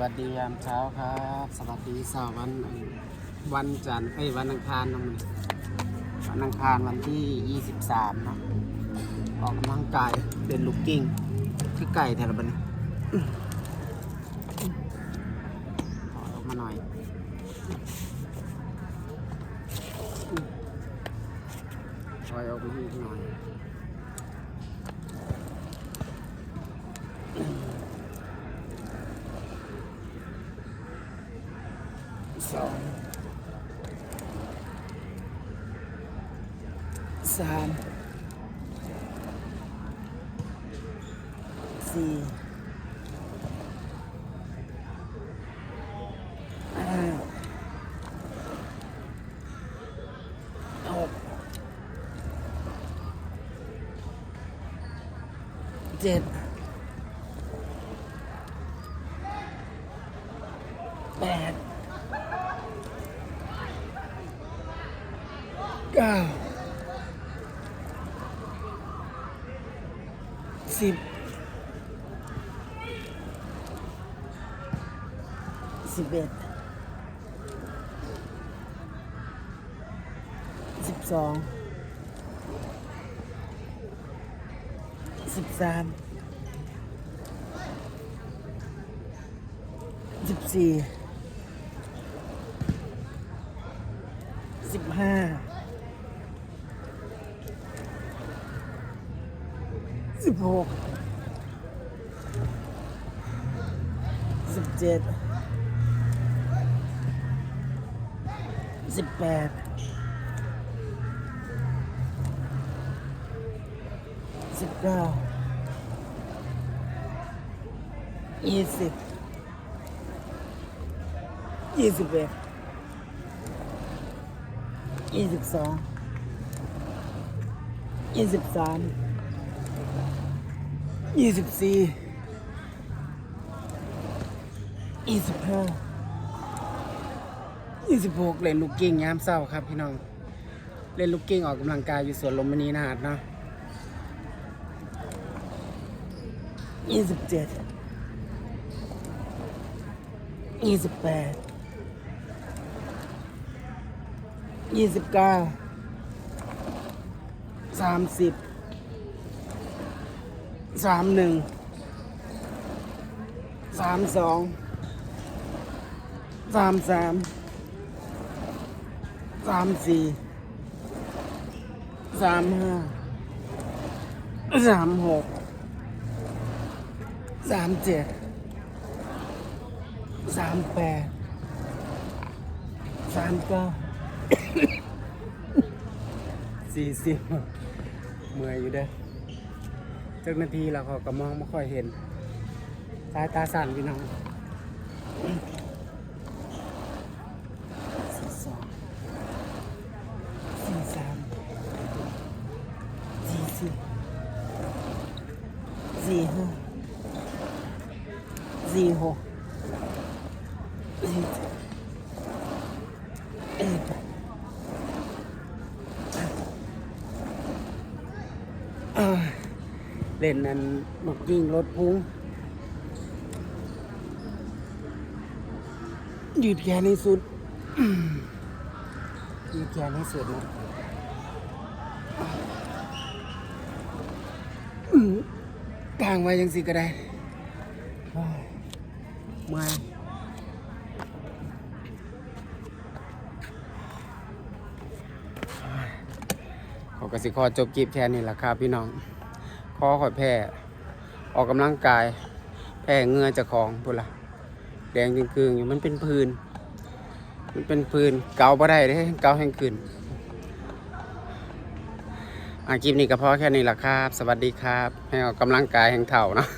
วัสดียามเช้าครับ สวัสดีสาววันวันจันทร์เอ้วันอังคารนะมันวันอังคารวันที่ 23เนาะออกกำลังกายเดินลูกกิ้งคือไก่แถวบัดนถอดออกมาหน่อยถอยออกมาอีกหน่อย สามสี่ห้าหกเจ็ดแปด เก้าสิบสิบเอ็ดสิบสองสิบสามสิบสี่สิบห้า สิบหกสิบเจ็ดสิบแปดสิบเก้ายี่สิบยี่สิบเอ็ดยี่สิบสองยี่สิบสาม ยี่สิบสี่ยี่สิบห้ายี่สิบหกเล่นลูกกิ้งยามเศร้าครับพี่น้อง เล่นลูกกิ้งออกกำลังกายอยู่สวนลมมณีนาดเนาะยี่สิบเจ็ดยี่สิบแปดยี่สิบเก้าสามสิบ สามหนึ่งสามสองสามสามสามสี่สามห้าสามหกสามเจ็ดสามแปดสามเก้าสี่สิบเมื่อยอยู่เด้อ จ้าหน้าที่เราเขาก็มองไม่ค่อยเห็น สายตาสั่นพี่น้องสี่สองสี่สามสี่สี่สี่ห้าสี่หกสี่เอ็ดอ้ย เล่นนั้นนกยิงรถพุงยืดแขนให้สุดอืมยืดแขนให้สุดนะกลางไว้ยังสิก็ได้โอ้ยเมาเขาก็สิขอจบกีบแค่นี้ละครับพี่น้อง อข่อยแพ้ ออกกำลังกาย แพ้เงือจะของพุ่นละแดงจริงคืงอยู่มันเป็นพื้น มันเป็นพื้นเกาบ่ได้เด้เกาแห้งขึ้นอาคลิปนี้ก็พอแค่นี้แหละครับ สวัสดีครับ ให้ออกกำลังกายแห่งเถ่าเนาะ